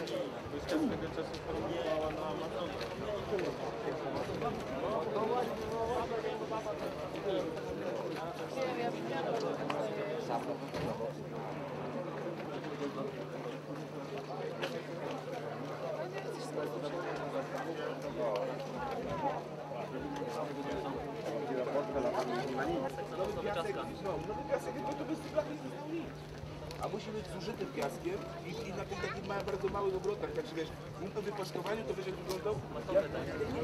Gracias. A musi być zużytym piaskiem i, i na tym takim ma, bardzo małych obrotach, także wiesz, po wypłaskowaniu to wiesz jak wyglądał? Jak,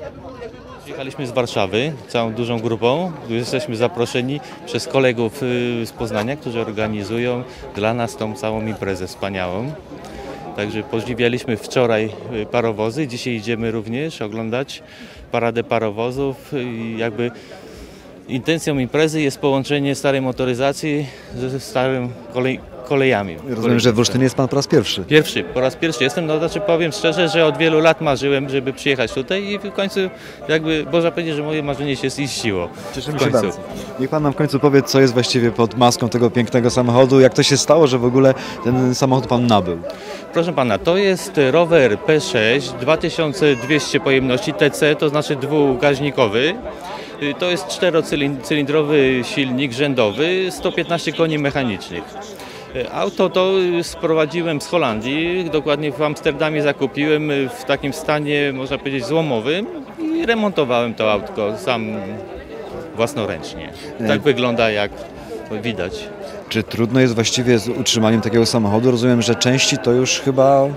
jakby, było- jakby było Przyjechaliśmy z Warszawy całą dużą grupą. Jesteśmy zaproszeni przez kolegów y, z Poznania, którzy organizują dla nas tą całą imprezę wspaniałą. Także podziwialiśmy wczoraj y, parowozy, dzisiaj idziemy również oglądać paradę parowozów i jakby intencją imprezy jest połączenie starej motoryzacji ze starym kolej, kolejami. Rozumiem, że w Olsztynie jest Pan po raz pierwszy. Pierwszy, po raz pierwszy jestem, no znaczy powiem szczerze, że od wielu lat marzyłem, żeby przyjechać tutaj i w końcu jakby można powiedzieć, że moje marzenie się ziściło. Cieszymy w się bardzo. Niech Pan nam w końcu powie, co jest właściwie pod maską tego pięknego samochodu, jak to się stało, że w ogóle ten samochód Pan nabył. Proszę pana, to jest rower P6 2200 pojemności TC, to znaczy dwugaźnikowy. Y, To jest czterocylindrowy silnik rzędowy, 115 koni mechanicznych. Y, Auto to y, sprowadziłem z Holandii, dokładnie w Amsterdamie zakupiłem w takim stanie, można powiedzieć, złomowym i remontowałem to autko sam własnoręcznie. Tak wygląda jak widać. Czy trudno jest właściwie z utrzymaniem takiego samochodu? Rozumiem, że części to już chyba...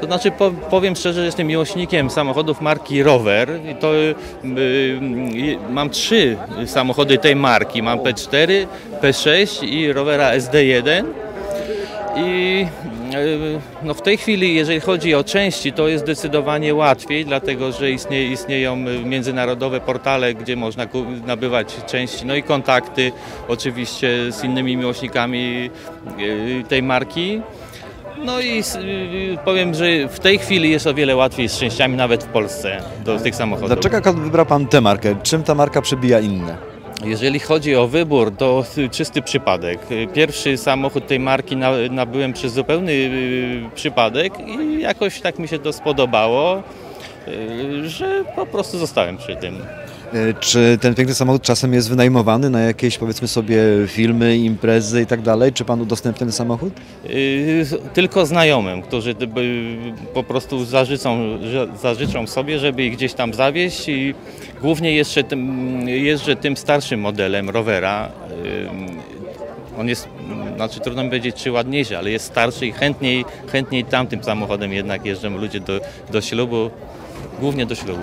To znaczy po, powiem szczerze, że jestem miłośnikiem samochodów marki Rover i to y, y, mam trzy samochody tej marki. Mam P4, P6 i Rovera SD1. I y, no w tej chwili, jeżeli chodzi o części, to jest zdecydowanie łatwiej, dlatego że istnieje, istnieją y, międzynarodowe portale, gdzie można nabywać części, no i kontakty oczywiście z innymi miłośnikami y, tej marki. No i s- y, powiem, że w tej chwili jest o wiele łatwiej z częściami nawet w Polsce do tych samochodów. Dlaczego wybrał Pan tę markę? Czym ta marka przebija inne? Jeżeli chodzi o wybór, to y, czysty przypadek. Y, Pierwszy samochód tej marki na- nabyłem przez zupełny y, przypadek i jakoś tak mi się to spodobało, y, że po prostu zostałem przy tym. E, Czy ten piękny samochód czasem jest wynajmowany na jakieś, powiedzmy sobie, filmy, imprezy i tak dalej? Czy Pan udostępnia ten samochód? Y, Tylko znajomym, którzy po prostu zażyczą, zażyczą sobie, żeby ich gdzieś tam zawieźć i głównie jeszcze tym, jeżdżę tym starszym modelem rowera. Y, On jest, znaczy trudno mi powiedzieć czy ładniejszy, ale jest starszy i chętniej, chętniej tamtym samochodem jednak jeżdżą ludzie do, do ślubu, głównie do ślubu.